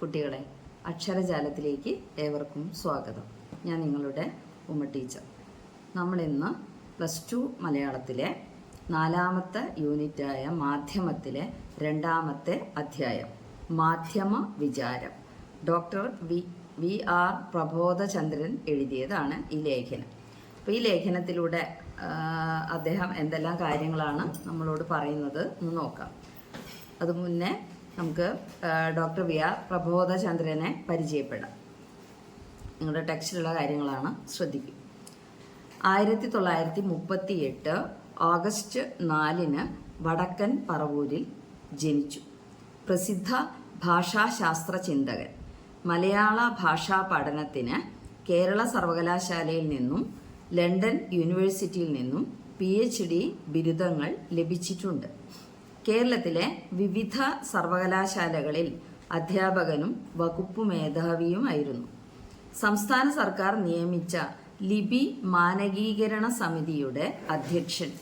കുട്ടികളെ അക്ഷരജാലത്തിലേക്ക് ഏവർക്കും സ്വാഗതം. ഞാൻ നിങ്ങളുടെ ഉമ്മ ടീച്ചർ. നമ്മളിന്ന് പ്ലസ് ടു മലയാളത്തിലെ നാലാമത്തെ യൂണിറ്റായ മാധ്യമത്തിലെ രണ്ടാമത്തെ അധ്യായം മാധ്യമ വിചാരം. Doctor V V R Prabodhachandran എഴുതിയതാണ് ഈ ലേഖനം. അപ്പോൾ ഈ ലേഖനത്തിലൂടെ അദ്ദേഹം എന്തെല്ലാം കാര്യങ്ങളാണ് നമ്മളോട് പറയുന്നത് എന്ന് നോക്കാം. അത് മുന്നേ നമുക്ക് ഡോക്ടർ വി ആർ പ്രബോധചന്ദ്രനെ പരിചയപ്പെടാം. നിങ്ങളുടെ ടെക്സ്റ്റിലുള്ള കാര്യങ്ങളാണ് ശ്രദ്ധിക്കും. ആയിരത്തി തൊള്ളായിരത്തി മുപ്പത്തി എട്ട് ഓഗസ്റ്റ് നാലിന് വടക്കൻ പറവൂരിൽ ജനിച്ചു. പ്രസിദ്ധ ഭാഷാശാസ്ത്ര ചിന്തകൻ. മലയാള ഭാഷാ പഠനത്തിന് കേരള സർവകലാശാലയിൽ നിന്നും ലണ്ടൻ യൂണിവേഴ്സിറ്റിയിൽ നിന്നും പി എച്ച് ഡി ബിരുദങ്ങൾ ലഭിച്ചിട്ടുണ്ട്. കേരളത്തിലെ വിവിധ സർവകലാശാലകളിൽ അധ്യാപകനും വകുപ്പ് മേധാവിയുമായിരുന്നു. സംസ്ഥാന സർക്കാർ നിയമിച്ച ലിപി മാനകീകരണ സമിതിയുടെ അധ്യക്ഷൻ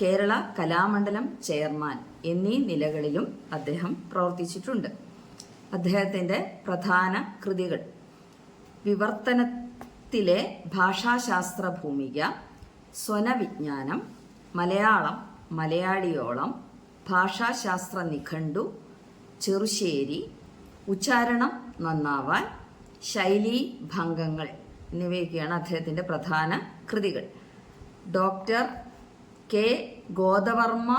കേരള കലാമണ്ഡലം ചെയർമാൻ എന്നീ നിലകളിലും അദ്ദേഹം പ്രവർത്തിച്ചിട്ടുണ്ട്. അദ്ദേഹത്തിന്റെ പ്രധാന കൃതികൾ വിവർത്തനത്തിലെ ഭാഷാശാസ്ത്ര ഭൂമിക സ്വനവിജ്ഞാനം മലയാളം മലയാളിയോളം ഭാഷാശാസ്ത്ര നിഘണ്ടു ചെറുശ്ശേരി ഉച്ചാരണം നന്നാവാൻ ശൈലി ഭംഗങ്ങൾ എന്നിവയൊക്കെയാണ് അദ്ദേഹത്തിന്റെ പ്രധാന കൃതികൾ. ഡോക്ടർ കെ ഗോദവർമ്മ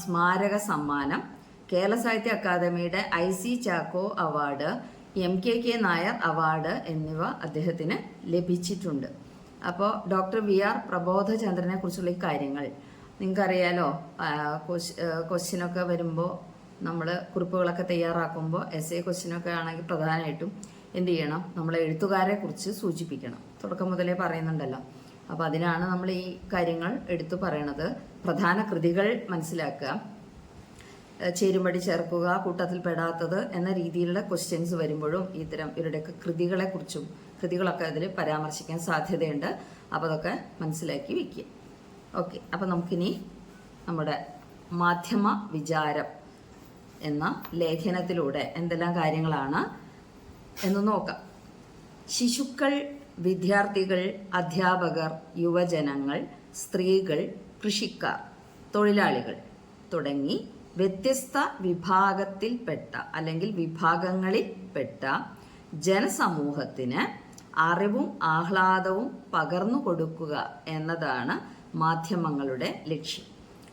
സ്മാരക സമ്മാനം കേരള സാഹിത്യ അക്കാദമിയുടെ I C Chacko award M K K Nair award എന്നിവ അദ്ദേഹത്തിന് ലഭിച്ചിട്ടുണ്ട്. അപ്പോൾ ഡോക്ടർ വി ആർ പ്രബോധചന്ദ്രനെ കുറിച്ചുള്ള ഈ കാര്യങ്ങൾ നിങ്ങൾക്കറിയാലോ? ക്വസ്റ്റ്യനൊക്കെ വരുമ്പോൾ നമ്മൾ കുറിപ്പുകളൊക്കെ തയ്യാറാക്കുമ്പോൾ എസ് എ ക്വസ്റ്റ്യനൊക്കെ ആണെങ്കിൽ പ്രധാനമായിട്ടും എന്ത് ചെയ്യണം? നമ്മളെ എഴുത്തുകാരെ കുറിച്ച് സൂചിപ്പിക്കണം. തുടക്കം മുതലേ പറയുന്നുണ്ടല്ലോ. അപ്പോൾ അതിനാണ് നമ്മൾ ഈ കാര്യങ്ങൾ എടുത്തു പറയണത്. പ്രധാന കൃതികൾ മനസ്സിലാക്കുക. ഏഹ് ചേരുംപടി ചേർക്കുക കൂട്ടത്തിൽ പെടാത്തത് എന്ന രീതിയിലുള്ള ക്വസ്റ്റ്യൻസ് വരുമ്പോഴും ഇത്തരം ഇവരുടെയൊക്കെ കൃതികളെക്കുറിച്ചും കൃതികളൊക്കെ അതിൽ പരാമർശിക്കാൻ സാധ്യതയുണ്ട്. അപ്പോൾ അതൊക്കെ മനസ്സിലാക്കി വയ്ക്കുക ഓക്കെ അപ്പോൾ നമുക്കിനി നമ്മുടെ മാധ്യമ വിചാരം എന്ന ലേഖനത്തിലൂടെ എന്തെല്ലാം കാര്യങ്ങളാണ് എന്ന് നോക്കാം. ശിശുക്കൾ വിദ്യാർത്ഥികൾ അധ്യാപകർ യുവജനങ്ങൾ സ്ത്രീകൾ കൃഷിക്കാർ തൊഴിലാളികൾ തുടങ്ങി വ്യത്യസ്ത വിഭാഗത്തിൽപ്പെട്ട അല്ലെങ്കിൽ വിഭാഗങ്ങളിൽപ്പെട്ട ജനസമൂഹത്തിന് അറിവും ആഹ്ലാദവും പകർന്നു കൊടുക്കുക എന്നതാണ് മാധ്യമങ്ങളുടെ ലക്ഷ്യം.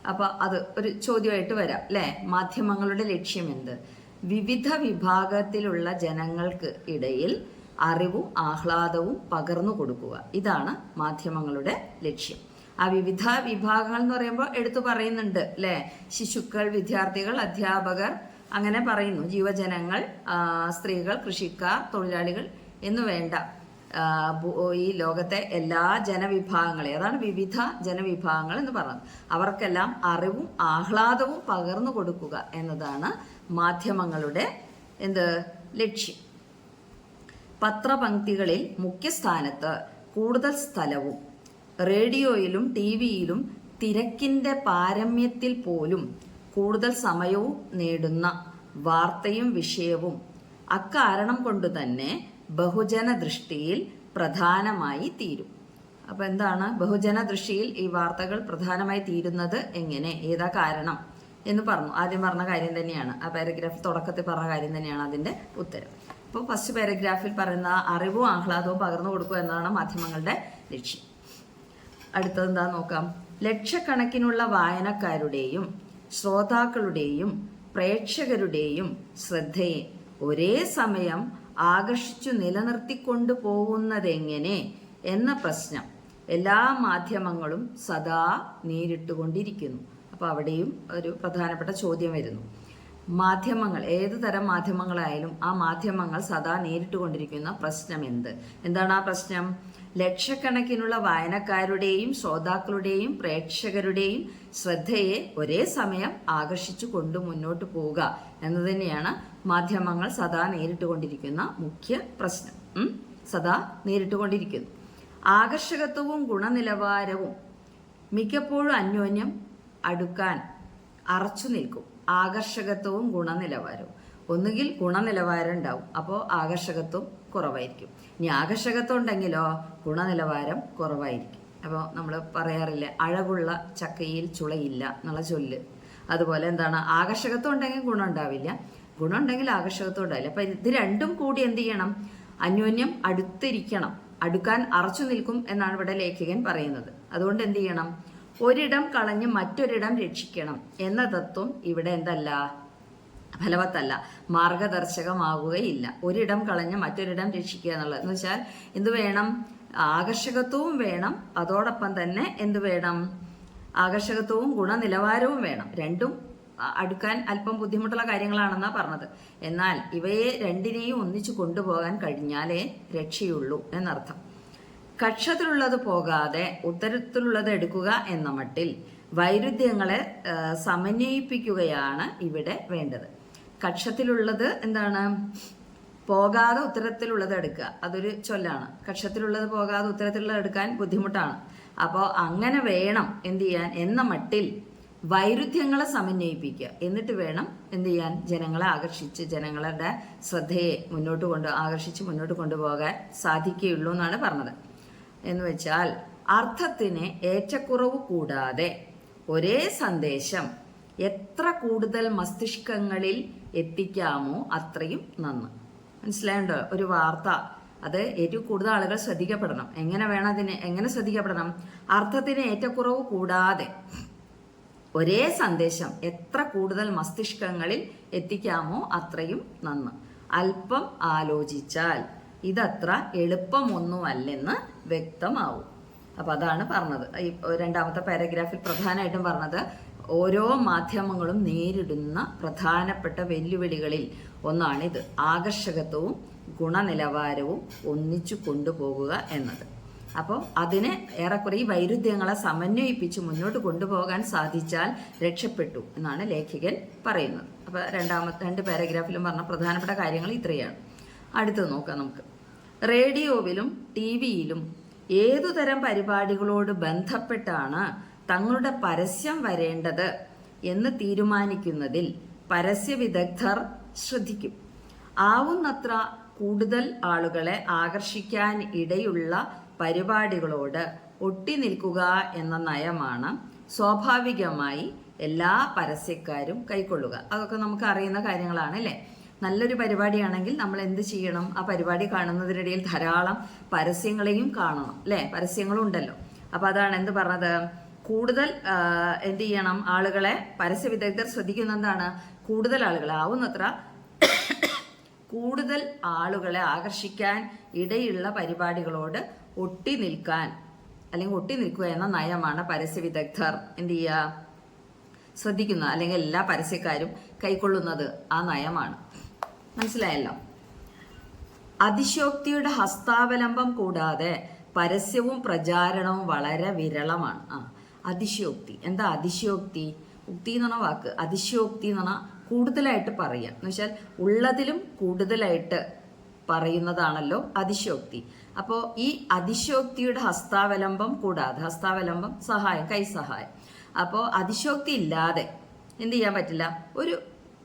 അപ്പോൾ അത് ഒരു ചോദ്യമായിട്ട് വരാം അല്ലേ? മാധ്യമങ്ങളുടെ ലക്ഷ്യം എന്ത്? വിവിധ വിഭാഗത്തിലുള്ള ജനങ്ങൾക്ക് ഇടയിൽ അറിവും ആഹ്ലാദവും പകർന്നു കൊടുക്കുക. ഇതാണ് മാധ്യമങ്ങളുടെ ലക്ഷ്യം. ആ വിവിധ വിഭാഗങ്ങൾ എന്ന് പറയുമ്പോൾ എടുത്തു പറയുന്നുണ്ട് അല്ലേ ശിശുക്കൾ വിദ്യാർത്ഥികൾ അധ്യാപകർ അങ്ങനെ പറയുന്നു. ജീവജനങ്ങൾ സ്ത്രീകൾ കൃഷിക്കാർ തൊഴിലാളികൾ എന്ന് വേണ്ട. ഈ ലോകത്തെ എല്ലാ ജനവിഭാഗങ്ങളെ അതാണ് വിവിധ ജനവിഭാഗങ്ങൾ എന്ന് പറയുന്നത്. അവർക്കെല്ലാം അറിവും ആഹ്ലാദവും പകർന്നു കൊടുക്കുക എന്നതാണ് മാധ്യമങ്ങളുടെ എന്ത്? ലക്ഷ്യം. പത്രപംക്തികളിൽ മുഖ്യസ്ഥാനത്ത് കൂടുതൽ സ്ഥലവും റേഡിയോയിലും ടി വിയിലും തിരക്കിന്റെ പാരമ്യത്തിൽ പോലും കൂടുതൽ സമയവും നേടുന്ന വാർത്തയും വിഷയവും. അക്കാരണം കൊണ്ട് തന്നെ ബഹുജന ദൃഷ്ടിയിൽ പ്രധാനമായി തീരും. അപ്പോൾ എന്താണ്? ബഹുജന ദൃഷ്ടിയിൽ ഈ വാർത്തകൾ പ്രധാനമായി തീരുന്നത് എങ്ങനെ? ഏതാ കാരണം? എന്ന് പറഞ്ഞു. ആദ്യം പറഞ്ഞ കാര്യം തന്നെയാണ്. ആ പാരഗ്രാഫ് തുടക്കത്തിൽ പറഞ്ഞ കാര്യം തന്നെയാണ് അതിന്റെ ഉത്തരം. അപ്പോൾ ഫസ്റ്റ് പാരഗ്രാഫിൽ പറയുന്ന അറിവും ആഹ്ലാദവും പകർന്നു കൊടുക്കുക എന്നതാണ് മാധ്യമങ്ങളുടെ ലക്ഷ്യം. അടുത്തത് എന്താ നോക്കാം ലക്ഷക്കണക്കിനുള്ള വായനക്കാരുടെയും ശ്രോതാക്കളുടെയും പ്രേക്ഷകരുടെയും ശ്രദ്ധയെ ഒരേ സമയം ആകർഷിച്ചു നിലനിർത്തിക്കൊണ്ടു പോകുന്നതെങ്ങനെ എന്ന പ്രശ്നം എല്ലാ മാധ്യമങ്ങളും സദാ നേരിട്ടുകൊണ്ടിരിക്കുന്നു. അപ്പോൾ അവിടെയും ഒരു പ്രധാനപ്പെട്ട ചോദ്യം വരുന്നു. മാധ്യമങ്ങൾ ഏത് തരം മാധ്യമങ്ങളായാലും ആ മാധ്യമങ്ങൾ സദാ നേരിട്ടുകൊണ്ടിരിക്കുന്ന പ്രശ്നം എന്ത് എന്താണ് ആ പ്രശ്നം? ലക്ഷക്കണക്കിനുള്ള വായനക്കാരുടെയും ശ്രോതാക്കളുടെയും പ്രേക്ഷകരുടെയും ശ്രദ്ധയെ ഒരേ സമയം ആകർഷിച്ചു കൊണ്ട് മുന്നോട്ട് പോവുക എന്ന് തന്നെയാണ് മാധ്യമങ്ങൾ സദാ നേരിട്ടുകൊണ്ടിരിക്കുന്ന മുഖ്യ പ്രശ്നം? സദാ നേരിട്ടുകൊണ്ടിരിക്കുന്നു. ആകർഷകത്വവും ഗുണനിലവാരവും മിക്കപ്പോഴും അന്യോന്യം അടുക്കാൻ അറച്ചു നിൽക്കും. ആകർഷകത്വവും ഗുണനിലവാരവും. ഒന്നുകിൽ ഗുണനിലവാരം ഉണ്ടാവും. അപ്പോൾ ആകർഷകത്വം കുറവായിരിക്കും. ഇനി ആകർഷകത്വം ഉണ്ടെങ്കിലോ ഗുണനിലവാരം കുറവായിരിക്കും. അപ്പോൾ നമ്മൾ പറയാറില്ല അഴകുള്ള ചക്കയിൽ ചുളയില്ല എന്നുള്ള ചൊല്ല്. അതുപോലെ എന്താണ് ആകർഷകത്വം ഉണ്ടെങ്കിൽ ഗുണം ഉണ്ടാവില്ല. ഗുണം ഉണ്ടെങ്കിൽ ആകർഷകത്വം ഉണ്ടാവില്ല. അപ്പം ഇത് രണ്ടും കൂടി എന്ത് ചെയ്യണം? അന്യോന്യം അടുത്തിരിക്കണം. അടുക്കാൻ അറച്ചു നിൽക്കും എന്നാണ് ഇവിടെ ലേഖകൻ പറയുന്നത്. അതുകൊണ്ട് എന്ത് ചെയ്യണം? ഒരിടം കളഞ്ഞ് മറ്റൊരിടം രക്ഷിക്കണം. എന്ന തത്വം ഇവിടെ എന്തല്ല ഫലവത്തല്ല. മാർഗദർശകമാവുകയില്ല ഒരിടം കളഞ്ഞ് മറ്റൊരിടം രക്ഷിക്കുക എന്നുള്ളത്. എന്ന് വെച്ചാൽ എന്ത് വേണം? ആകർഷകത്വവും വേണം. അതോടൊപ്പം തന്നെ എന്ത് വേണം? ആകർഷകത്വവും ഗുണനിലവാരവും വേണം. രണ്ടും അടുക്കാൻ അല്പം ബുദ്ധിമുട്ടുള്ള കാര്യങ്ങളാണെന്നാണ് പറഞ്ഞത്. എന്നാൽ ഇവയെ രണ്ടിനെയും ഒന്നിച്ചു കൊണ്ടുപോകാൻ കഴിഞ്ഞാലേ രക്ഷയുള്ളൂ എന്നർത്ഥം. കക്ഷത്തിലുള്ളത് പോകാതെ ഉത്തരത്തിലുള്ളത് എടുക്കുക എന്ന മട്ടിൽ വൈരുദ്ധ്യങ്ങളെ സമന്വയിപ്പിക്കുകയാണ് ഇവിടെ വേണ്ടത്. കക്ഷത്തിലുള്ളത് എന്താണ്? പോകാതെ ഉത്തരത്തിലുള്ളത് എടുക്കുക. അതൊരു ചൊല്ലാണ്. കക്ഷത്തിലുള്ളത് പോകാതെ ഉത്തരത്തിലുള്ളത് എടുക്കാൻ ബുദ്ധിമുട്ടാണ്. അപ്പോൾ അങ്ങനെ വേണം എന്ത് ചെയ്യാൻ? എന്ന മട്ടിൽ വൈരുദ്ധ്യങ്ങളെ സമന്വയിപ്പിക്കുക. എന്നിട്ട് വേണം എന്ത് ചെയ്യാൻ? ജനങ്ങളെ ആകർഷിച്ച് ജനങ്ങളുടെ ശ്രദ്ധയെ മുന്നോട്ട് കൊണ്ട് ആകർഷിച്ച് മുന്നോട്ട് കൊണ്ടുപോകാൻ സാധിക്കുകയുള്ളൂ എന്നാണ് പറഞ്ഞത്. എന്ന് വെച്ചാൽ അർത്ഥത്തിന് ഏറ്റക്കുറവ് കൂടാതെ ഒരേ സന്ദേശം എത്ര കൂടുതൽ മസ്തിഷ്കങ്ങളിൽ എത്തിക്കാമോ അത്രയും നന്ന്. മനസ്സിലായുണ്ടോ? ഒരു വാർത്ത. അത് ഏറ്റവും കൂടുതൽ ആളുകൾ ശ്രദ്ധിക്കപ്പെടണം. എങ്ങനെ വേണം അതിന് എങ്ങനെ ശ്രദ്ധിക്കപ്പെടണം? അർത്ഥത്തിന് ഏറ്റക്കുറവ് കൂടാതെ ഒരേ സന്ദേശം എത്ര കൂടുതൽ മസ്തിഷ്കങ്ങളിൽ എത്തിക്കാമോ അത്രയും നന്ന്. അല്പം ആലോചിച്ചാൽ ഇതത്ര എളുപ്പമൊന്നുമല്ലെന്ന് വ്യക്തമാവും. അപ്പൊ അതാണ് പറഞ്ഞത്. ഈ രണ്ടാമത്തെ പാരഗ്രാഫിൽ പ്രധാനമായിട്ടും പറഞ്ഞത് ഓരോ മാധ്യമങ്ങളും നേരിടുന്ന പ്രധാനപ്പെട്ട വെല്ലുവിളികളിൽ ഒന്നാണിത്. ആകർഷകത്വവും ഗുണനിലവാരവും ഒന്നിച്ചു കൊണ്ടുപോകുക എന്നത്. അപ്പോൾ അതിന് ഏറെക്കുറെ ഈ വൈരുദ്ധ്യങ്ങളെ സമന്വയിപ്പിച്ച് മുന്നോട്ട് കൊണ്ടുപോകാൻ സാധിച്ചാൽ രക്ഷപ്പെട്ടു എന്നാണ് ലേഖകൻ പറയുന്നത്. അപ്പോൾ രണ്ടാമത്തെ രണ്ട് പാരഗ്രാഫിലും പറഞ്ഞ പ്രധാനപ്പെട്ട കാര്യങ്ങൾ ഇത്രയാണ്. അടുത്തത് നോക്കാം നമുക്ക്. റേഡിയോവിലും ടി വിയിലും ഏതുതരം പരിപാടികളോട് ബന്ധപ്പെട്ടാണ് തങ്ങളുടെ പരസ്യം വരേണ്ടത് എന്ന് തീരുമാനിക്കുന്നതിൽ പരസ്യ വിദഗ്ധർ ശ്രദ്ധിക്കും. ആവുന്നത്ര കൂടുതൽ ആളുകളെ ആകർഷിക്കാൻ ഇടയുള്ള പരിപാടികളോട് ഒട്ടി നിൽക്കുക എന്ന നയമാണ് സ്വാഭാവികമായി എല്ലാ പരസ്യക്കാരും കൈക്കൊള്ളുക. അതൊക്കെ നമുക്ക് അറിയുന്ന കാര്യങ്ങളാണ് അല്ലേ? നല്ലൊരു പരിപാടിയാണെങ്കിൽ നമ്മൾ എന്ത് ചെയ്യണം? ആ പരിപാടി കാണുന്നതിനിടയിൽ ധാരാളം പരസ്യങ്ങളെയും കാണണം അല്ലേ? പരസ്യങ്ങളും ഉണ്ടല്ലോ അപ്പൊ അതാണ് എന്ത് പറഞ്ഞത്? കൂടുതൽ എന്ത് ചെയ്യണം? ആളുകളെ പരസ്യ വിദഗ്ധർ ശ്രദ്ധിക്കുന്ന എന്താണ് കൂടുതൽ ആളുകളെ ആവുന്നത്ര കൂടുതൽ ആളുകളെ ആകർഷിക്കാൻ ഇടയുള്ള പരിപാടികളോട് ഒട്ടി നിൽക്കാൻ അല്ലെങ്കിൽ ഒട്ടി നിൽക്കുക എന്ന നയമാണ് പരസ്യ വിദഗ്ധർ എന്ത് ചെയ്യുക? ശ്രദ്ധിക്കുന്നത് അല്ലെങ്കിൽ എല്ലാ പരസ്യക്കാരും കൈക്കൊള്ളുന്നത് ആ നയമാണ്. മനസ്സിലായല്ലോ? അതിശോക്തിയുടെ ഹസ്താവലംബം കൂടാതെ പരസ്യവും പ്രചാരണവും വളരെ വിരളമാണ്. ആ അതിശയോക്തി. എന്താ അതിശയോക്തി? ഉക്തി എന്ന് പറഞ്ഞ വാക്ക്. അതിശയോക്തി എന്ന് പറഞ്ഞാൽ കൂടുതലായിട്ട് പറയുക. എന്ന് വെച്ചാൽ ഉള്ളതിലും കൂടുതലായിട്ട് പറയുന്നതാണല്ലോ അതിശയോക്തി. അപ്പോൾ ഈ അതിശയോക്തിയുടെ ഹസ്താവലംബം കൂടാതെ ഹസ്താവലംബം സഹായം കൈ സഹായം അപ്പോൾ അതിശയോക്തി ഇല്ലാതെ എന്ത് ചെയ്യാൻ പറ്റില്ല? ഒരു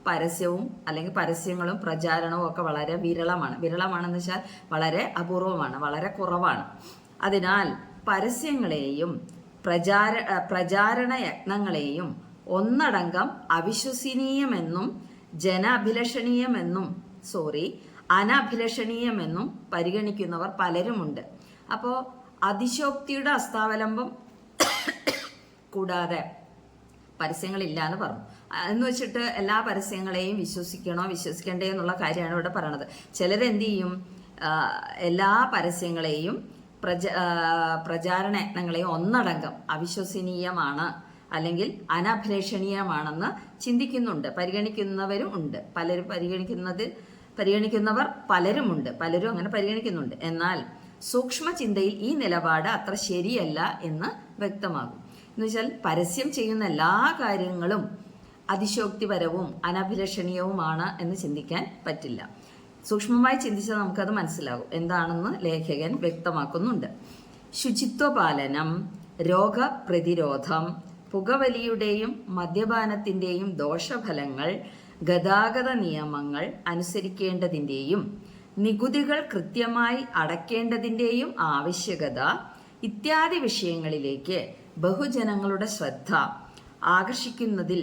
പരസ്യവും അല്ലെങ്കിൽ പരസ്യങ്ങളും പ്രചാരണവും ഒക്കെ വളരെ വിരളമാണ്. വിരളമാണെന്ന് വെച്ചാൽ വളരെ അപൂർവമാണ് വളരെ കുറവാണ്. അതിനാൽ പരസ്യങ്ങളെയും പ്രചാര പ്രചാരണ യത്നങ്ങളെയും ഒന്നടങ്കം അവിശ്വസനീയമെന്നും ജനാഭിലഷണീയമെന്നും സോറി അനഭിലഷണീയമെന്നും പരിഗണിക്കുന്നവർ പലരുമുണ്ട്. അപ്പോൾ അതിശോക്തിയുടെ അസ്താവലംബം കൂടാതെ പരസ്യങ്ങളില്ല എന്ന് പറഞ്ഞു എന്ന് വെച്ചിട്ട് എല്ലാ പരസ്യങ്ങളെയും വിശ്വസിക്കണോ വിശ്വസിക്കണ്ടേ എന്നുള്ള കാര്യമാണ് ഇവിടെ പറയണത്. ചിലരെന്ത് ചെയ്യും? എല്ലാ പരസ്യങ്ങളെയും പ്രച പ്രചാരണ ഒന്നടങ്കം അവിശ്വസനീയമാണ് അല്ലെങ്കിൽ അനഭിലഷണീയമാണെന്ന് ചിന്തിക്കുന്നുണ്ട് പരിഗണിക്കുന്നവരും ഉണ്ട്. പലരും പരിഗണിക്കുന്നതിൽ പരിഗണിക്കുന്നവർ പലരുമുണ്ട് പലരും അങ്ങനെ പരിഗണിക്കുന്നുണ്ട്. എന്നാൽ സൂക്ഷ്മ ചിന്തയിൽ ഈ നിലപാട് അത്ര ശരിയല്ല എന്ന് വ്യക്തമാകും. എന്ന് വെച്ചാൽ പരസ്യം ചെയ്യുന്ന എല്ലാ കാര്യങ്ങളും അതിശോക്തിപരവും അനഭിലഷണീയവുമാണ് എന്ന് ചിന്തിക്കാൻ പറ്റില്ല. സൂക്ഷ്മമായി ചിന്തിച്ചാൽ നമുക്കത് മനസ്സിലാകും. എന്താണെന്ന് ലേഖകൻ വ്യക്തമാക്കുന്നുണ്ട്. ശുചിത്വ പാലനം രോഗപ്രതിരോധം പുകവലിയുടെയും മദ്യപാനത്തിന്റെയും ദോഷഫലങ്ങൾ ഗതാഗത നിയമങ്ങൾ അനുസരിക്കേണ്ടതിന്റെയും നികുതികൾ കൃത്യമായി അടയ്ക്കേണ്ടതിന്റെയും ആവശ്യകത ഇത്യാദി വിഷയങ്ങളിലേക്ക് ബഹുജനങ്ങളുടെ ശ്രദ്ധ ആകർഷിക്കുന്നതിൽ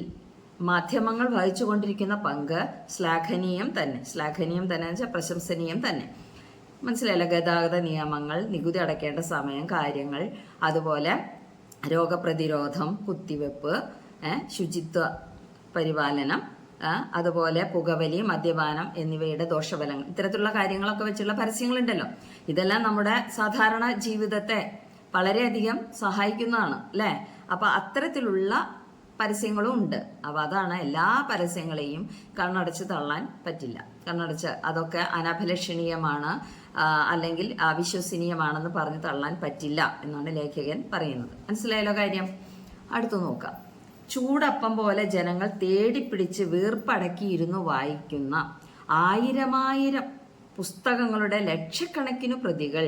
മാധ്യമങ്ങൾ വഹിച്ചുകൊണ്ടിരിക്കുന്ന പങ്ക് ശ്ലാഘനീയം തന്നെ. ശ്ലാഘനീയം തന്നെ വെച്ചാൽ പ്രശംസനീയം തന്നെ. മനസ്സിലായല്ലോ? ഗതാഗത നിയമങ്ങൾ നികുതി അടയ്ക്കേണ്ട സമയം കാര്യങ്ങൾ അതുപോലെ രോഗപ്രതിരോധം കുത്തിവെപ്പ് ശുചിത്വ പരിപാലനം അതുപോലെ പുകവലി മദ്യപാനം എന്നിവയുടെ ദോഷഫലങ്ങൾ. ഇത്തരത്തിലുള്ള കാര്യങ്ങളൊക്കെ വെച്ചുള്ള പരസ്യങ്ങളുണ്ടല്ലോ. ഇതെല്ലാം നമ്മുടെ സാധാരണ ജീവിതത്തെ വളരെയധികം സഹായിക്കുന്നതാണ് അല്ലേ? അപ്പൊ അത്തരത്തിലുള്ള പരസ്യങ്ങളും ഉണ്ട്. അപ്പോൾ അതാണ് എല്ലാ പരസ്യങ്ങളെയും കണ്ണടച്ച് തള്ളാൻ പറ്റില്ല. കണ്ണടച്ച് അതൊക്കെ അനഭിലഷണീയമാണ് അല്ലെങ്കിൽ അവിശ്വസനീയമാണെന്ന് പറഞ്ഞ് തള്ളാൻ പറ്റില്ല എന്നാണ് ലേഖകൻ പറയുന്നത്. മനസ്സിലായല്ലോ കാര്യം? അടുത്തു നോക്കാം. ചൂടപ്പം പോലെ ജനങ്ങൾ തേടിപ്പിടിച്ച് വീർപ്പടക്കിയിരുന്നു വായിക്കുന്ന ആയിരമായിരം പുസ്തകങ്ങളുടെ ലക്ഷക്കണക്കിനു പ്രതികൾ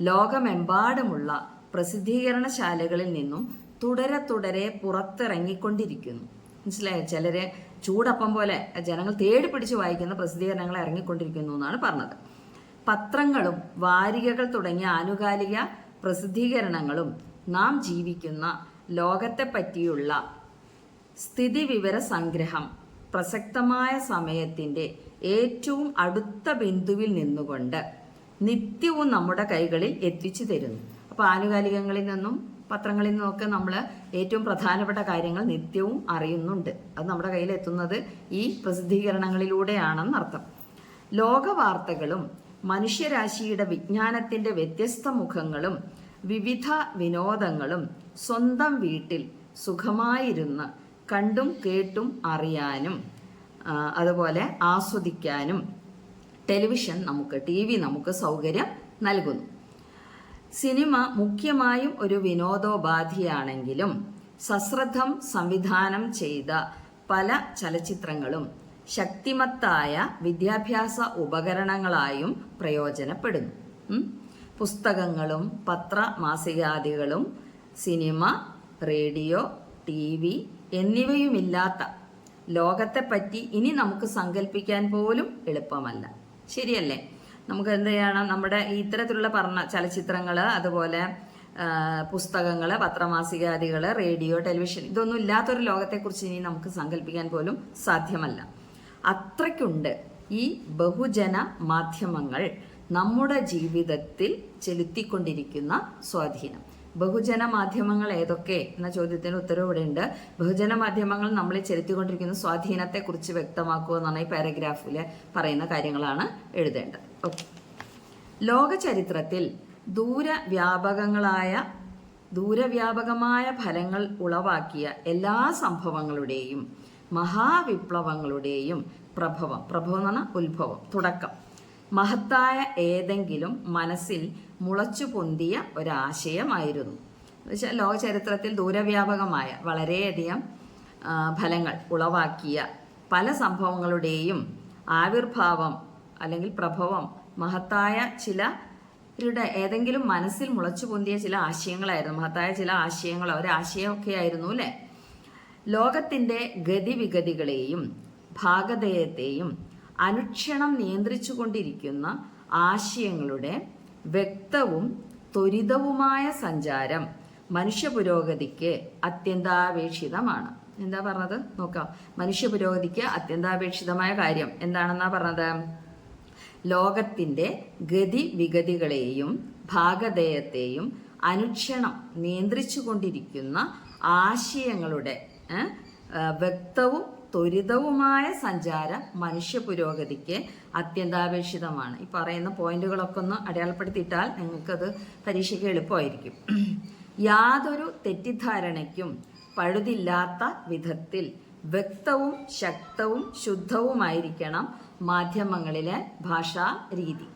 ലോകമെമ്പാടുമുള്ള പ്രസിദ്ധീകരണശാലകളിൽ നിന്നും തുടരെ തുടരെ പുറത്തിറങ്ങിക്കൊണ്ടിരിക്കുന്നു. മനസ്സിലായോ? ചിലര് ചൂടപ്പം പോലെ ജനങ്ങൾ തേടി പിടിച്ച് വായിക്കുന്ന പ്രസിദ്ധീകരണങ്ങൾ ഇറങ്ങിക്കൊണ്ടിരിക്കുന്നു എന്നാണ് പറഞ്ഞത്. പത്രങ്ങളും വാരികകൾ തുടങ്ങിയ ആനുകാലിക പ്രസിദ്ധീകരണങ്ങളും നാം ജീവിക്കുന്ന ലോകത്തെ പറ്റിയുള്ള സ്ഥിതിവിവര സംഗ്രഹം പ്രസക്തമായ സമയത്തിന്റെ ഏറ്റവും അടുത്ത ബിന്ദുവിൽ നിന്നുകൊണ്ട് നിത്യവും നമ്മുടെ കൈകളിൽ എത്തിച്ചു തരുന്നു. അപ്പോൾ ആനുകാലികങ്ങളിൽ നിന്നും പത്രങ്ങളിൽ നിന്നൊക്കെ നമ്മൾ ഏറ്റവും പ്രധാനപ്പെട്ട കാര്യങ്ങൾ നിത്യവും അറിയുന്നുണ്ട്. അത് നമ്മുടെ കയ്യിൽ എത്തുന്നത് ഈ പ്രസിദ്ധീകരണങ്ങളിലൂടെയാണെന്നർത്ഥം ലോക വാർത്തകളും മനുഷ്യരാശിയുടെ വിജ്ഞാനത്തിന്റെ വ്യത്യസ്ത മുഖങ്ങളും വിവിധ വിനോദങ്ങളും സ്വന്തം വീട്ടിൽ സുഖമായിരുന്ന് കണ്ടും കേട്ടും അറിയാനും അതുപോലെ ആസ്വദിക്കാനും ടെലിവിഷൻ നമുക്ക് ടി നമുക്ക് സൗകര്യം നൽകുന്നു. സിനിമ മുഖ്യമായും ഒരു വിനോദോപാധിയാണെങ്കിലും സശ്രദ്ധം സംവിധാനം ചെയ്ത പല ചലച്ചിത്രങ്ങളും ശക്തിമത്തായ വിദ്യാഭ്യാസ ഉപകരണങ്ങളായും പ്രയോജനപ്പെടുന്നു. പുസ്തകങ്ങളും പത്ര മാസികാദികളും സിനിമ റേഡിയോ ടി വി എന്നിവയുമില്ലാത്ത ലോകത്തെപ്പറ്റി ഇനി നമുക്ക് സങ്കല്പിക്കാൻ പോലും എളുപ്പമല്ല. ശരിയല്ലേ? നമുക്ക് എന്ത് ചെയ്യണം നമ്മുടെ ഇത്തരത്തിലുള്ള പറഞ്ഞ ചലച്ചിത്രങ്ങൾ അതുപോലെ പുസ്തകങ്ങൾ പത്രമാസികാദികൾ റേഡിയോ ടെലിവിഷൻ ഇതൊന്നും ഇല്ലാത്തൊരു ലോകത്തെക്കുറിച്ച് ഇനി നമുക്ക് സങ്കല്പിക്കാൻ പോലും സാധ്യമല്ല. അത്രയ്ക്കുണ്ട് ഈ ബഹുജന മാധ്യമങ്ങൾ നമ്മുടെ ജീവിതത്തിൽ ചെലുത്തിക്കൊണ്ടിരിക്കുന്ന സ്വാധീനം. ബഹുജന മാധ്യമങ്ങൾ ഏതൊക്കെ എന്ന ചോദ്യത്തിന് ഉത്തരവ് ഇവിടെ ഉണ്ട് ബഹുജന മാധ്യമങ്ങൾ നമ്മൾ ചെലുത്തിക്കൊണ്ടിരിക്കുന്ന സ്വാധീനത്തെക്കുറിച്ച് വ്യക്തമാക്കുക എന്നാണ് ഈ പാരഗ്രാഫിൽ പറയുന്ന കാര്യങ്ങളാണ് എഴുതേണ്ടത്. ഓക്കെ. ലോക ചരിത്രത്തിൽ ദൂരവ്യാപകങ്ങളായ ദൂരവ്യാപകമായ ഫലങ്ങൾ ഉളവാക്കിയ എല്ലാ സംഭവങ്ങളുടെയും മഹാവിപ്ലവങ്ങളുടെയും പ്രഭവം. പ്രഭവം എന്ന് പറഞ്ഞാൽ ഉത്ഭവം തുടക്കം. മഹത്തായ ഏതെങ്കിലും മനസ്സിൽ മുളച്ചു പൊന്തിയ ഒരാശയമായിരുന്നു. എന്നുവെച്ചാൽ ലോക ചരിത്രത്തിൽ ദൂരവ്യാപകമായ വളരെയധികം ഫലങ്ങൾ ഉളവാക്കിയ പല സംഭവങ്ങളുടെയും ആവിർഭാവം അല്ലെങ്കിൽ പ്രഭവം മഹത്തായ ചില ഇവരുടെ ഏതെങ്കിലും മനസ്സിൽ മുളച്ചു പൊന്തിയ ചില ആശയങ്ങളായിരുന്നു. മഹത്തായ ചില ആശയങ്ങൾ ഒരാശയമൊക്കെ ആയിരുന്നു അല്ലേ? ലോകത്തിന്റെ ഗതിവിഗതികളെയും ഭാഗധേയത്തെയും അനുക്ഷണം നിയന്ത്രിച്ചുകൊണ്ടിരിക്കുന്ന ആശയങ്ങളുടെ വ്യക്തവും ത്വരിതവുമായ സഞ്ചാരം മനുഷ്യ പുരോഗതിക്ക് അത്യന്താപേക്ഷിതമാണ്. എന്താ പറഞ്ഞത്? നോക്കാം. മനുഷ്യ പുരോഗതിക്ക് അത്യന്താപേക്ഷിതമായ കാര്യം എന്താണെന്നാ പറഞ്ഞത്? ലോകത്തിന്റെ ഗതിവിഗതികളെയും ഭാഗധേയത്തെയും അനുക്ഷണം നിയന്ത്രിച്ചു കൊണ്ടിരിക്കുന്ന ആശയങ്ങളുടെ വ്യക്തവും ത്വരിതവുമായ സഞ്ചാരം മനുഷ്യ പുരോഗതിക്ക് അത്യന്താപേക്ഷിതമാണ്. ഈ പറയുന്ന പോയിന്റുകളൊക്കെ ഒന്ന് അടയാളപ്പെടുത്തിയിട്ടാൽ നിങ്ങൾക്കത് പരീക്ഷയ്ക്ക് എളുപ്പമായിരിക്കും. യാതൊരു തെറ്റിദ്ധാരണയ്ക്കും പഴുതില്ലാത്ത വിധത്തിൽ വ്യക്തവും ശക്തവും ശുദ്ധവുമായിരിക്കണം മാധ്യമങ്ങളിലെ ഭാഷാ രീതി.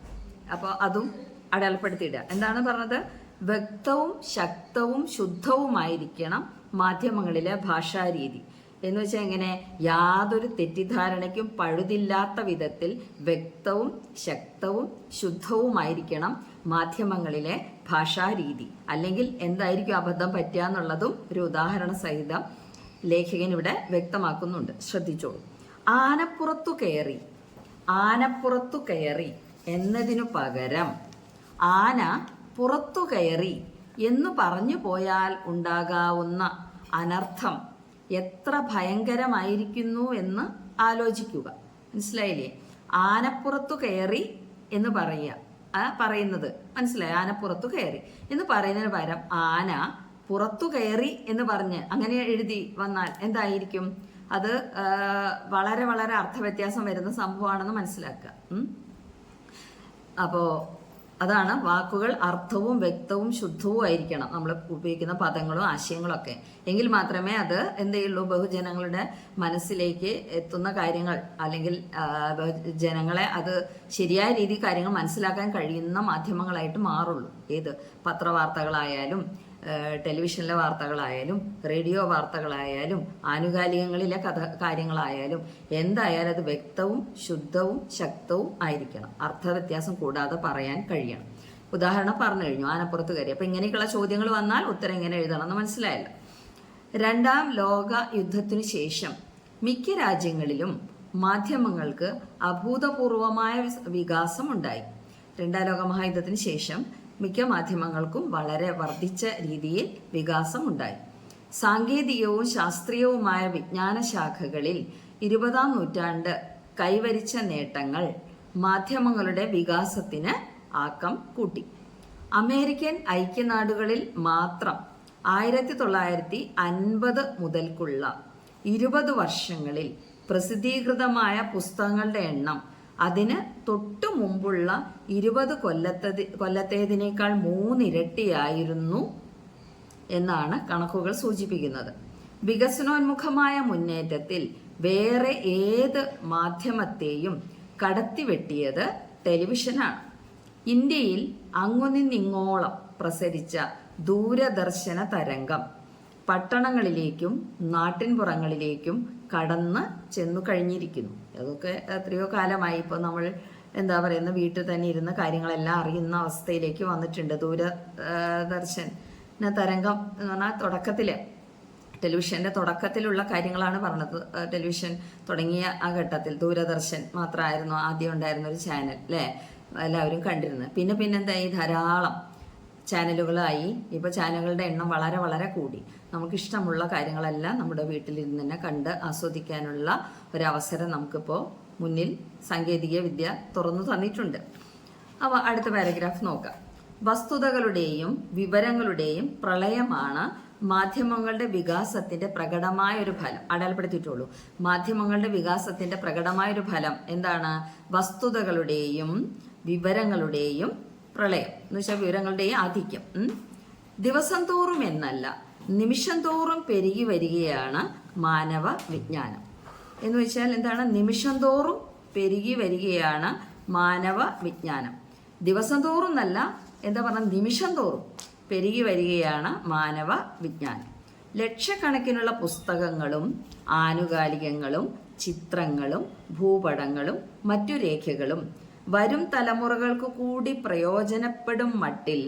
അപ്പോൾ അതും അടയാളപ്പെടുത്തിയിടുക. എന്താണ് പറഞ്ഞത്? വ്യക്തവും ശക്തവും ശുദ്ധവുമായിരിക്കണം മാധ്യമങ്ങളിലെ ഭാഷാ രീതി. എന്ന് വെച്ചാൽ എങ്ങനെ യാതൊരു തെറ്റിദ്ധാരണയ്ക്കും പഴുതില്ലാത്ത വിധത്തിൽ വ്യക്തവും ശക്തവും ശുദ്ധവുമായിരിക്കണം മാധ്യമങ്ങളിലെ ഭാഷാരീതി. അല്ലെങ്കിൽ എന്തായിരിക്കും അബദ്ധം പറ്റുക എന്നുള്ളതും ഒരു ഉദാഹരണ സഹിതം ലേഖകൻ ഇവിടെ വ്യക്തമാക്കുന്നുണ്ട്. ശ്രദ്ധിച്ചോളൂ. ആനപ്പുറത്തു കയറി ആനപ്പുറത്തു കയറി എന്നതിനു പകരം ആന പുറത്തു കയറി എന്ന് പറഞ്ഞു പോയാൽ ഉണ്ടാകാവുന്ന അനർത്ഥം എത്ര ഭയങ്കരമായിരിക്കുന്നു എന്ന് ആലോചിക്കുക. മനസ്സിലായില്ലേ? ആനപ്പുറത്തു കയറി എന്ന് പറയുക. പറയുന്നത്. മനസ്സിലായി? ആനപ്പുറത്തു കയറി. എന്ന് പറയുന്നതിന് പകരം ആന പുറത്തു കയറി എന്ന് പറഞ്ഞ് അങ്ങനെ എഴുതി വന്നാൽ എന്തായിരിക്കും? അത് വളരെ വളരെ അർത്ഥവ്യത്യാസം വരുന്ന സംഭവമാണെന്ന് മനസ്സിലാക്കുക. അപ്പോ അപ്പോൾ അതാണ് വാക്കുകൾ അർത്ഥവും വ്യക്തവും ശുദ്ധവും ആയിരിക്കണം. നമ്മൾ ഉപയോഗിക്കുന്ന പദങ്ങളും ആശയങ്ങളും ഒക്കെ. എങ്കിൽ മാത്രമേ അത് എന്ത് ചെയ്യുള്ളൂ ബഹുജനങ്ങളുടെ മനസ്സിലേക്ക് എത്തുന്ന കാര്യങ്ങൾ അല്ലെങ്കിൽ ജനങ്ങളെ അത് ശരിയായ രീതി കാര്യങ്ങൾ മനസ്സിലാക്കാൻ കഴിയുന്ന മാധ്യമങ്ങളായിട്ട് മാറുള്ളൂ. ഏത്? പത്രവാർത്തകളായാലും ടെലിവിഷനിലെ വാർത്തകളായാലും റേഡിയോ വാർത്തകളായാലും ആനുകാലികങ്ങളിലെ കഥ കാര്യങ്ങളായാലും എന്തായാലും അത് വ്യക്തവും ശുദ്ധവും ശക്തവും ആയിരിക്കണം. അർത്ഥവ്യത്യാസം കൂടാതെ പറയാൻ കഴിയണം. ഉദാഹരണം പറഞ്ഞു കഴിഞ്ഞു ആനപ്പുറത്ത് കയറി. അപ്പം ഇങ്ങനെയൊക്കെയുള്ള ചോദ്യങ്ങൾ വന്നാൽ ഉത്തരം ഇങ്ങനെ എഴുതണം എന്ന് മനസ്സിലായല്ലോ. രണ്ടാം ലോക യുദ്ധത്തിനു ശേഷം മിക്ക രാജ്യങ്ങളിലും മാധ്യമങ്ങൾക്ക് അഭൂതപൂർവമായ വിസ്- വികാസം ഉണ്ടായി. രണ്ടാം ലോക മഹായുദ്ധത്തിന് ശേഷം മിക്ക മാധ്യമങ്ങൾക്കും വളരെ വർദ്ധിച്ച രീതിയിൽ വികാസം ഉണ്ടായി സാങ്കേതികവും ശാസ്ത്രീയവുമായ വിജ്ഞാന ശാഖകളിൽ ഇരുപതാം നൂറ്റാണ്ട് കൈവരിച്ച നേട്ടങ്ങൾ മാധ്യമങ്ങളുടെ വികാസത്തിന് ആക്കം കൂട്ടി. അമേരിക്കൻ ഐക്യനാടുകളിൽ മാത്രം ആയിരത്തി തൊള്ളായിരത്തി അൻപത് മുതൽക്കുള്ള ഇരുപത് വർഷങ്ങളിൽ പ്രസിദ്ധീകൃതമായ പുസ്തകങ്ങളുടെ എണ്ണം അതിന് തൊട്ടു മുമ്പുള്ള ഇരുപത് കൊല്ലത്തത് കൊല്ലത്തേതിനേക്കാൾ മൂന്നിരട്ടിയായിരുന്നു എന്നാണ് കണക്കുകൾ സൂചിപ്പിക്കുന്നത്. വികസനോന്മുഖമായ മുന്നേറ്റത്തിൽ വേറെ ഏത് മാധ്യമത്തെയും കടത്തിവെട്ടിയത് ടെലിവിഷനാണ്. ഇന്ത്യയിൽ അങ്ങുനിന്നിങ്ങോളം പ്രസരിച്ച ദൂരദർശന തരംഗം പട്ടണങ്ങളിലേക്കും നാട്ടിൻപുറങ്ങളിലേക്കും കടന്ന് ചെന്നു കഴിഞ്ഞിരിക്കുന്നു. അതൊക്കെ എത്രയോ കാലമായി ഇപ്പോൾ നമ്മൾ എന്താ പറയുന്ന വീട്ടിൽ തന്നെ ഇരുന്ന് കാര്യങ്ങളെല്ലാം അറിയുന്ന അവസ്ഥയിലേക്ക് വന്നിട്ടുണ്ട്. ദൂരദർശൻ തരംഗം എന്ന് പറഞ്ഞാൽ തുടക്കത്തിൽ ടെലിവിഷന്റെ തുടക്കത്തിലുള്ള കാര്യങ്ങളാണ് പറഞ്ഞത്. ടെലിവിഷൻ തുടങ്ങിയ ആ ഘട്ടത്തിൽ ദൂരദർശൻ മാത്രമായിരുന്നു ആദ്യം ഉണ്ടായിരുന്ന ഒരു ചാനൽ അല്ലേ? എല്ലാവരും കണ്ടിരുന്നത്. പിന്നെ പിന്നെന്തായി ധാരാളം ചാനലുകളായി ഇപ്പോൾ ചാനലുകളുടെ എണ്ണം വളരെ വളരെ കൂടി. നമുക്കിഷ്ടമുള്ള കാര്യങ്ങളെല്ലാം നമ്മുടെ വീട്ടിലിരുന്ന് തന്നെ കണ്ട് ആസ്വദിക്കാനുള്ള ഒരവസരം നമുക്കിപ്പോൾ മുന്നിൽ സാങ്കേതിക വിദ്യ തുറന്നു തന്നിട്ടുണ്ട്. അപ്പോൾ അടുത്ത പാരഗ്രാഫ് നോക്കാം. വസ്തുതകളുടെയും വിവരങ്ങളുടെയും പ്രളയമാണ് മാധ്യമങ്ങളുടെ വികാസത്തിന്റെ പ്രകടമായ ഒരു ഫലം. അടയാളപ്പെടുത്തിയിട്ടുള്ളൂ. മാധ്യമങ്ങളുടെ വികാസത്തിന്റെ പ്രകടമായ ഒരു ഫലം എന്താണ്? വസ്തുതകളുടെയും വിവരങ്ങളുടെയും പ്രളയം. എന്ന് വെച്ചാൽ വിവരങ്ങളുടെയും ആധിക്യം. ദിവസം തോറും എന്നല്ല നിമിഷം തോറും പെരുകി വരികയാണ് മാനവ വിജ്ഞാനം. എന്ന് വെച്ചാൽ എന്താണ്? നിമിഷം തോറും പെരുകി വരികയാണ് മാനവ വിജ്ഞാനം. ദിവസം തോറും എന്നല്ല എന്താ പറഞ്ഞ? നിമിഷം തോറും പെരുകി വരികയാണ് മാനവ വിജ്ഞാനം. ലക്ഷക്കണക്കിനുള്ള പുസ്തകങ്ങളും ആനുകാലികങ്ങളും ചിത്രങ്ങളും ഭൂപടങ്ങളും മറ്റു രേഖകളും വരും തലമുറകൾക്ക് കൂടി പ്രയോജനപ്പെടും മട്ടിൽ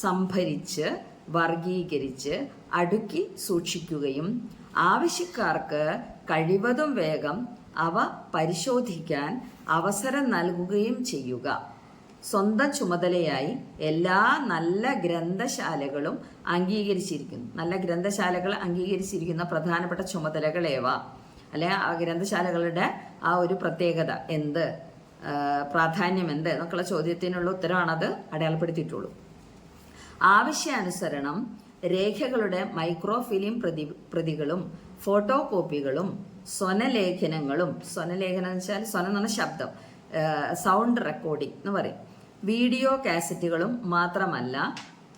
സംഭരിച്ച് വർഗീകരിച്ച് അടുക്കി സൂക്ഷിക്കുകയും ആവശ്യക്കാർക്ക് കഴിവതും വേഗം അവ പരിശോധിക്കാൻ അവസരം നൽകുകയും ചെയ്യുക. സ്വന്തം ചുമതലയായി എല്ലാ നല്ല ഗ്രന്ഥശാലകളും അംഗീകരിച്ചിരിക്കുന്നു. നല്ല ഗ്രന്ഥശാലകൾ അംഗീകരിച്ചിരിക്കുന്ന പ്രധാനപ്പെട്ട ചുമതലകൾ ഏവ അല്ലെ ആ ഗ്രന്ഥശാലകളുടെ ആ ഒരു പ്രത്യേകത എന്ത്? പ്രാധാന്യം എന്ത് എന്നൊക്കെയുള്ള ചോദ്യത്തിനുള്ള ഉത്തരവാണത് അടയാളപ്പെടുത്തിയിട്ടുള്ളൂ. ആവശ്യാനുസരണം രേഖകളുടെ മൈക്രോഫിലിം പ്രതി പ്രതികളും ഫോട്ടോ കോപ്പികളും സ്വനലേഖനങ്ങളും സ്വനലേഖനം എന്ന് വെച്ചാൽ സ്വനം എന്ന് പറഞ്ഞ ശബ്ദം സൗണ്ട് റെക്കോർഡിംഗ് എന്ന് പറയും. വീഡിയോ കാസറ്റുകളും മാത്രമല്ല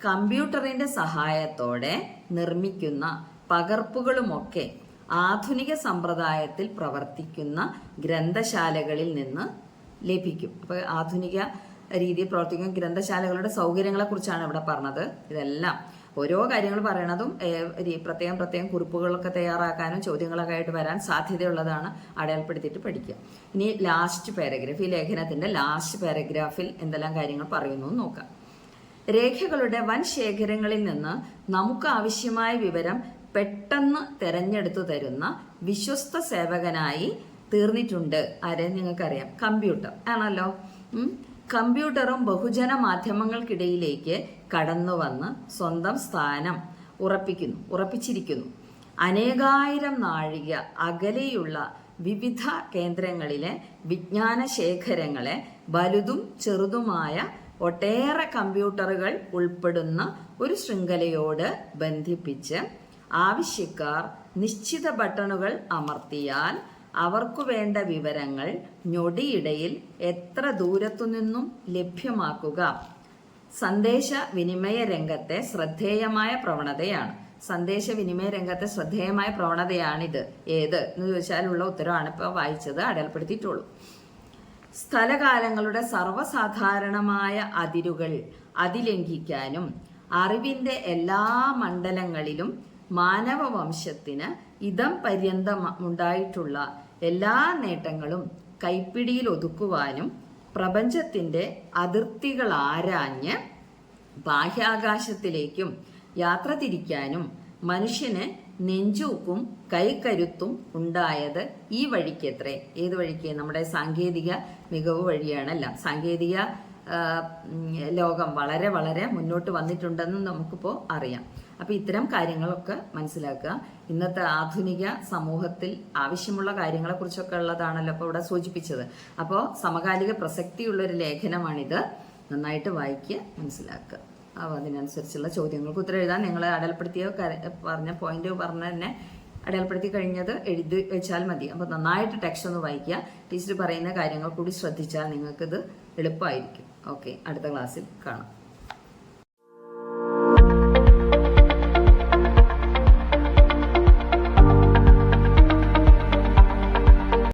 കമ്പ്യൂട്ടറിന്റെ സഹായത്തോടെ നിർമ്മിക്കുന്ന പകർപ്പുകളുമൊക്കെ ആധുനിക സമ്പ്രദായത്തിൽ പ്രവർത്തിക്കുന്ന ഗ്രന്ഥശാലകളിൽ നിന്ന് ലഭിക്കും. അപ്പോൾ ആധുനിക രീതിയിൽ പ്രവർത്തിക്കുന്ന ഗ്രന്ഥശാലകളുടെ സൗകര്യങ്ങളെ കുറിച്ചാണ് ഇവിടെ പറഞ്ഞത്. ഇതെല്ലാം ഓരോ കാര്യങ്ങൾ പറയണതും പ്രത്യേകം പ്രത്യേകം കുറിപ്പുകളൊക്കെ തയ്യാറാക്കാനും ചോദ്യങ്ങളൊക്കെ ആയിട്ട് വരാൻ സാധ്യതയുള്ളതാണ് അടയാളപ്പെടുത്തിയിട്ട് പഠിക്കുക. ഇനി ലാസ്റ്റ് പാരഗ്രാഫ് ഈ ലേഖനത്തിന്റെ ലാസ്റ്റ് പാരഗ്രാഫിൽ എന്തെല്ലാം കാര്യങ്ങൾ പറയുന്നു എന്ന് നോക്കാം. രേഖകളുടെ വൻ ശേഖരങ്ങളിൽ നിന്ന് നമുക്ക് ആവശ്യമായ വിവരം പെട്ടെന്ന് തെരഞ്ഞെടുത്തു തരുന്ന വിശ്വസ്ത സേവകനായി തീർന്നിട്ടുണ്ട്. ആരെ നിങ്ങൾക്കറിയാം? കമ്പ്യൂട്ടർ. ആണല്ലോ? കമ്പ്യൂട്ടറും ബഹുജന മാധ്യമങ്ങൾക്കിടയിലേക്ക് കടന്നു വന്ന് സ്വന്തം സ്ഥാനം ഉറപ്പിക്കുന്നു ഉറപ്പിച്ചിരിക്കുന്നു. അനേകായിരം നാഴിക അകലെയുള്ള വിവിധ കേന്ദ്രങ്ങളിലെ വിജ്ഞാന ശേഖരങ്ങളെ വലുതും ചെറുതുമായ ഒട്ടേറെ കമ്പ്യൂട്ടറുകൾ ഉൾപ്പെടുന്ന ഒരു ശൃംഖലയോട് ബന്ധിപ്പിച്ച് ആവശ്യക്കാർ നിശ്ചിത ബട്ടണുകൾ അമർത്തിയാൽ അവർക്കു വേണ്ട വിവരങ്ങൾ ഞൊടിയിടയിൽ എത്ര ദൂരത്തു നിന്നും ലഭ്യമാക്കുക. സന്ദേശ വിനിമയ രംഗത്തെ ശ്രദ്ധേയമായ പ്രവണതയാണ്. സന്ദേശ വിനിമയ രംഗത്തെ ശ്രദ്ധേയമായ പ്രവണതയാണിത്. ഏത് എന്ന് ചോദിച്ചാലുള്ള ഉത്തരവാണ് ഇപ്പോൾ വായിച്ചത് അടയാളപ്പെടുത്തിയിട്ടുള്ളൂ. സ്ഥലകാലങ്ങളുടെ സർവസാധാരണമായ അതിരുകൾ അതിലംഘിക്കാനും അറിവിന്റെ എല്ലാ മണ്ഡലങ്ങളിലും മാനവവംശത്തിന് ഇതം പര്യന്തമുണ്ടായിട്ടുള്ള എല്ലാ നേട്ടങ്ങളും കൈപ്പിടിയിൽ ഒതുക്കുവാനും പ്രപഞ്ചത്തിന്റെ അതിർത്തികൾ ആരാഞ്ഞ് ബാഹ്യാകാശത്തിലേക്കും യാത്ര തിരിക്കാനും മനുഷ്യന് നെഞ്ചൂക്കും കൈക്കരുത്തും ഉണ്ടായത് ഈ വഴിക്കത്രേ? ഏത് വഴിക്ക്? നമ്മുടെ സാങ്കേതിക മികവ് വഴിയാണല്ല. സാങ്കേതിക ലോകം വളരെ വളരെ മുന്നോട്ട് വന്നിട്ടുണ്ടെന്ന് നമുക്കിപ്പോൾ അറിയാം. അപ്പോൾ ഇത്തരം കാര്യങ്ങളൊക്കെ മനസ്സിലാക്കുക. ഇന്നത്തെ ആധുനിക സമൂഹത്തിൽ ആവശ്യമുള്ള കാര്യങ്ങളെക്കുറിച്ചൊക്കെ ഉള്ളതാണല്ലോ ഇപ്പോൾ ഇവിടെ സൂചിപ്പിച്ചത്. അപ്പോൾ സമകാലിക പ്രസക്തിയുള്ള ഒരു ലേഖനമാണിത്. നന്നായിട്ട് വായിക്കുക മനസ്സിലാക്കുക. അപ്പോൾ അതിനനുസരിച്ചുള്ള ചോദ്യങ്ങൾക്ക് ഉത്തരം എഴുതാൻ നിങ്ങൾ അടയാളപ്പെടുത്തിയ പറഞ്ഞ പോയിന്റ് പറഞ്ഞ തന്നെ അടയാളപ്പെടുത്തി കഴിഞ്ഞത് എഴുതി വെച്ചാൽ മതി. അപ്പോൾ നന്നായിട്ട് ടെക്സ്റ്റ് ഒന്ന് വായിക്കുക. ടീച്ചർ പറയുന്ന കാര്യങ്ങൾ കൂടി ശ്രദ്ധിച്ചാൽ നിങ്ങൾക്കിത് എളുപ്പമായിരിക്കും. ഓക്കെ അടുത്ത ക്ലാസ്സിൽ കാണാം.